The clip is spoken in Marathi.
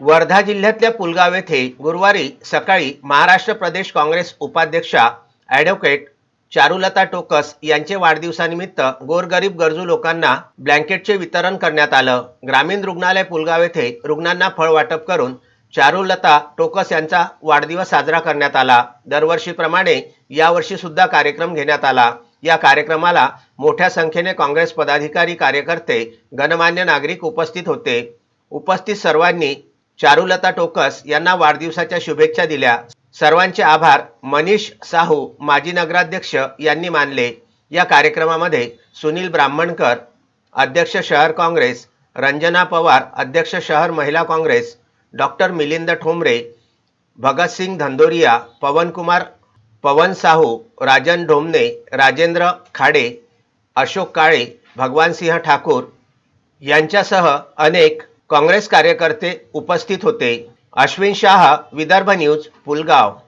वर्धा जिल्ह्यातल्या पुलगाव येथे गुरुवारी सकाळी महाराष्ट्र प्रदेश काँग्रेस उपाध्यक्षा ॲडव्होकेट चारुलता टोकस यांचे वाढदिवसानिमित्त गोरगरीब गरजू लोकांना ब्लँकेटचे वितरण करण्यात आलं. ग्रामीण रुग्णालय पुलगाव येथे रुग्णांना फळ वाटप करून चारुलता टोकस यांचा वाढदिवस साजरा करण्यात आला. दरवर्षीप्रमाणे यावर्षी सुद्धा कार्यक्रम घेण्यात आला. या कार्यक्रमाला मोठ्या संख्येने काँग्रेस पदाधिकारी कार्यकर्ते गणमान्य नागरिक उपस्थित होते. उपस्थित सर्वांनी चारुलता टोकस यांना वाढदिवसाच्या शुभेच्छा दिल्या. सर्वांचे आभार. मनीष साहू माजी नगराध्यक्ष यांनी मानले. या कार्यक्रमामध्ये सुनील ब्राह्मणकर अध्यक्ष शहर काँग्रेस रंजना पवार अध्यक्ष शहर महिला काँग्रेस डॉक्टर मिलिंद ठोंबरे भगतसिंग धंदोरिया पवनकुमार पवन साहू राजन ढोमने राजेंद्र खाडे अशोक काळे भगवानसिंह ठाकूर यांच्यासह अनेक काँग्रेस कार्यकर्ते उपस्थित होते. अश्विन शाह विदर्भ न्यूज पुलगाव.